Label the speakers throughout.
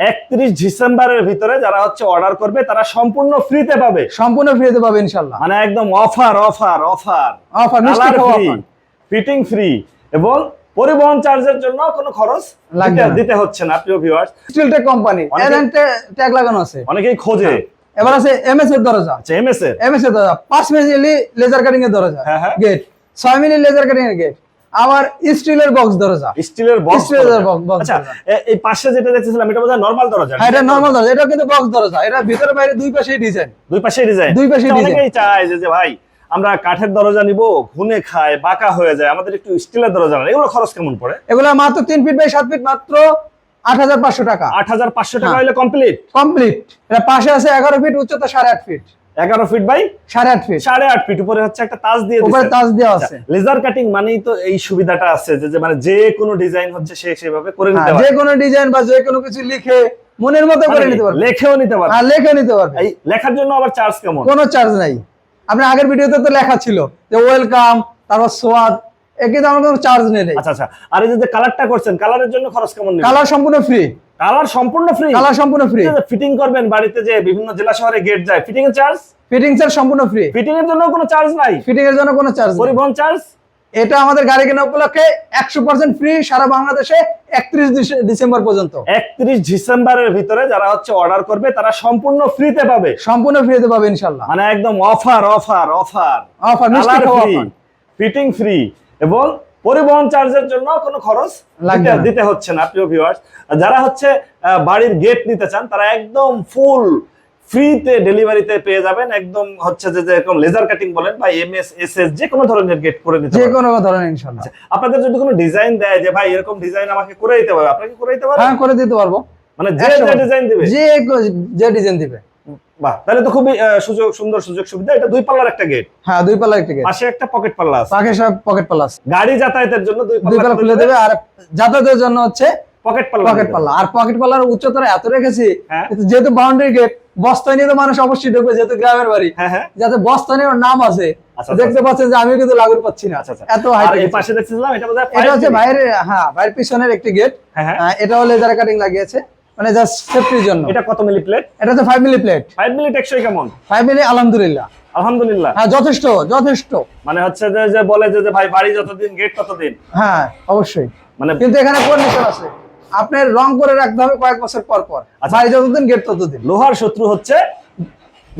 Speaker 1: একত্রিশ ডিসেম্বরের ভিতরে যারা হচ্ছে অর্ডার করবে তারা সম্পূর্ণ ফ্রিতে পাবে।
Speaker 2: সম্পূর্ণ ফ্রিতে পাবে ইনশাল্লাহ
Speaker 1: মানে একদম অফার অফার অফার
Speaker 2: অফার মিষ্টি
Speaker 1: ফ্রি ফিটিং ফ্রি এবং পরিবহন চার্জের জন্য কোনো খরচ
Speaker 2: লাগবে
Speaker 1: দিতে- হচ্ছে না প্রিয় ভিউয়ার্স
Speaker 2: স্টিলটেক কোম্পানি ট্যাগ লাগানো আছে।
Speaker 1: অনেকেই খোঁজে।
Speaker 2: এবার আছে এমএস এর দরজা।
Speaker 1: আচ্ছা এমএস এর?
Speaker 2: এমএস এর দরজা পাঁচ মিলি লেজার কাটিং এর দরজা।
Speaker 1: হ্যাঁ, হ্যাঁ।
Speaker 2: গেট ছয় মিলি লেজার কাটিং এর গেট আবার স্টিলের বক্স দরজা।
Speaker 1: স্টিলের বক্স
Speaker 2: স্টিলের box
Speaker 1: আচ্ছা এই পাশে যেটা দেখতেছিলাম এটা বোধহয় নরমাল দরজা।
Speaker 2: হ্যাঁ এটা নরমাল দরজা। এটা কিন্তু বক্স দরজা। এটা ভিতরে বাইরে দুই পাশেই ডিজাইন
Speaker 1: দুই ডিজাইন
Speaker 2: দুই পাশেই design।
Speaker 1: অনেকেই চায় যে ভাই আমরা কাঠের দরজা নিব ঘুনে খায় বাঁকা হয়ে যায় আমাদের একটু স্টিলের দরজা না এগুলো খরচ কেমন পড়ে?
Speaker 2: এগুলো মাত্র তিন ফিট বাই সাত ফিট মাত্র আট হাজার পাঁচশো টাকা।
Speaker 1: আট হাজার পাঁচশো টাকা। হলে কমপ্লিট
Speaker 2: কমপ্লিট এটা পাশে আছে এগারো ফিট উচ্চতা সাড়ে আট ফিট
Speaker 1: এগারো ফিট বাই
Speaker 2: সাড়ে আট ফিট
Speaker 1: সাড়ে আট ফিট উপরে হচ্ছে একটা তাজ দিয়ে
Speaker 2: উপরে তাজ দেওয়া আছে।
Speaker 1: লেজার কাটিং মানেই তো এই সুবিধাটা আছে যে মানে যে কোনো ডিজাইন হচ্ছে সে সেভাবে করে নিতে
Speaker 2: হ্যাঁ,
Speaker 1: পারে
Speaker 2: যে কোনো ডিজাইন বা যে কোনো কিছু লিখে মনের মতো করে
Speaker 1: মানে
Speaker 2: নিতে পারবে।
Speaker 1: লেখেও নিতে পারে
Speaker 2: হ্যাঁ লেখে নিতে পারবে।
Speaker 1: এই লেখার জন্য আবার চার্জ কেমন?
Speaker 2: কোনো চার্জ নাই। আপনার আগের ভিডিওতে তো লেখা ছিল যে ওয়েলকাম তারপর সোয়াদ আমার কোনো চার্জ নেই।
Speaker 1: আচ্ছা আচ্ছা। আর এই যে কালারটা করছেন কালারের জন্য খরচ কেমন নেবেন
Speaker 2: কালার সম্পূর্ণ ফ্রি
Speaker 1: কালার সম্পূর্ণ ফ্রি
Speaker 2: কালার সম্পূর্ণ ফ্রি
Speaker 1: ফিটিং করবেন বাড়িতে যে বিভিন্ন জেলা শহরে গেট যায় ফিটিং এর চার্জ
Speaker 2: ফিটিংস এর সম্পূর্ণ ফ্রি
Speaker 1: ফিটিং এর জন্য কোনো চার্জ নাই?
Speaker 2: ফিটিং এর জন্য কোনো চার্জ
Speaker 1: পরিবহন চার্জ
Speaker 2: এটা আমাদের গাড়ি কেনা উপলক্ষে একশো পার্সেন্ট ফ্রি সারা বাংলাদেশে একত্রিশ ডিসেম্বর পর্যন্ত।
Speaker 1: একত্রিশ ডিসেম্বরের ভিতরে যারা হচ্ছে অর্ডার করবে তারা সম্পূর্ণ ফ্রিতে পাবে।
Speaker 2: সম্পূর্ণ ফ্রিতে পাবে ইনশাল্লাহ
Speaker 1: মানে একদম offer offer offer
Speaker 2: offer
Speaker 1: fitting free এবং পরিবহন চার্জের জন্য কোনো খরচ দিতে- হচ্ছে না প্রিয় ভিউয়ার্স যারা হচ্ছে বাড়ির গেট নিতে চান তারা একদম ফুল ফ্রিতে ডেলিভারিতে পেয়ে যাবেন। একদম হচ্ছে যে যেরকম লেজার কাটিং বলেন বা এম এস এস এস যে কোনো ধরনের গেট করে নিতে
Speaker 2: যে কোনো ধরনের ইনশাল্লাহ
Speaker 1: আপনাদের যদি কোনো ডিজাইন দেয় যে ভাই এরকম ডিজাইন আমাকে করে দিতে হবে আপনাকে করে দিতে পারবেন
Speaker 2: হ্যাঁ করে দিতে পারব।
Speaker 1: মানে যে। ডিজাইন দিবে।
Speaker 2: যে যে ডিজাইন দিবে।
Speaker 1: বাহ তাহলে তো খুবই সুযোগ সুন্দর সুযোগ সুবিধা। এটা দুই পাল্লার একটা গেট
Speaker 2: হ্যাঁ দুই পাল্লা একটা গেট
Speaker 1: পাশে একটা পকেট পাল্লা আছে।
Speaker 2: পাখি সব পকেট পাল্লা আছে।
Speaker 1: গাড়ি যাতায়াতের জন্য দুই
Speaker 2: দুই পাল্লা খুলে দেবে আর যাতায়াতের জন্য হচ্ছে
Speaker 1: পকেট পাল্লা
Speaker 2: পকেট পাল্লা আর পকেট পাল্লার উচ্চতা এত রেখেছি। যেহেতু বাউন্ডারি গেট বস্তায় নিয়ে তো মানুষ অবশ্যই ঢুকবে যেহেতু গ্রামের বাড়ি।
Speaker 1: হ্যাঁ হ্যাঁ।
Speaker 2: যাতে বস্তানের নাম আছে
Speaker 1: আচ্ছা,
Speaker 2: দেখতে পাচ্ছেন যে আমি কিন্তু লাগু পাচ্ছি না।
Speaker 1: আচ্ছা আচ্ছা।
Speaker 2: এত
Speaker 1: পাশে দেখছিলাম এটা
Speaker 2: হচ্ছে
Speaker 1: 5
Speaker 2: বাইরের হ্যাঁ বাইরের পিছনের একটি গেট
Speaker 1: হ্যাঁ হ্যাঁ।
Speaker 2: এটাও লেজার কাটিং লাগিয়েছে। মানে জাস্ট সেফটির জন্য।
Speaker 1: এটা কত মিলি প্লেট
Speaker 2: এটা হচ্ছে ফাইভ মিলি প্লেট
Speaker 1: 5 মিলি টেকসই কেমন?
Speaker 2: ফাইভ মিলি আলহামদুলিল্লাহ।
Speaker 1: আলহামদুলিল্লাহ।
Speaker 2: হ্যাঁ যথেষ্ট যথেষ্ট।
Speaker 1: মানে হচ্ছে যে যে বলে যে যে ভাই বাড়ি যতদিন গেট ততদিন।
Speaker 2: হ্যাঁ অবশ্যই।
Speaker 1: মানে
Speaker 2: কিন্তু এখানে কন্ডিশন আছে। আপনার রং করে রাখতে হবে কয়েক বছর পর পর।
Speaker 1: আচ্ছা।
Speaker 2: বাড়ি যতদিন গেট ততদিন।
Speaker 1: লোহার শত্রু হচ্ছে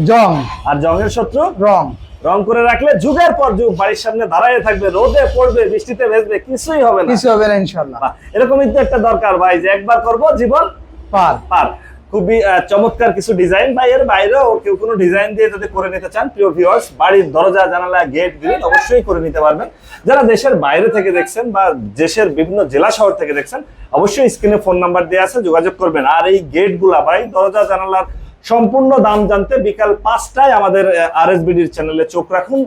Speaker 2: জং।
Speaker 1: আর জংয়ের শত্রু?
Speaker 2: রং।
Speaker 1: রং করে রাখলে যুগের পর যুগ বাড়ির সামনে দাঁড়ায় থাকবে রোদে পড়বে বৃষ্টিতে ভেজবে কিছুই হবে না।
Speaker 2: কিছু হবে না ইনশাল্লাহ
Speaker 1: এরকমই তো একটা দরকার ভাই যে একবার করব জীবন
Speaker 2: পার
Speaker 1: পার খুবই চমৎকার কিছু ডিজাইন বা এর বাইরেও কেউ কোনো ডিজাইন দিয়ে যদি করে নিতে চান, প্রিয় ভিউয়ার্স বাড়ির দরজা, জানালা গেট গ্রিল অবশ্যই করে নিতে পারবেন। যারা দেশের বাইরে থেকে দেখছেন বা দেশের বিভিন্ন জেলা শহর থেকে দেখছেন, অবশ্যই স্ক্রিনে ফোন নাম্বার দেওয়া আছে, যোগাযোগ করবেন। আর এই গেটগুলা ভাই, দরজা, জানালার সম্পূর্ণ দাম জানতে বিকাল পাঁচটায় আমাদের আর এস চ্যানেলে চোখ রাখুন।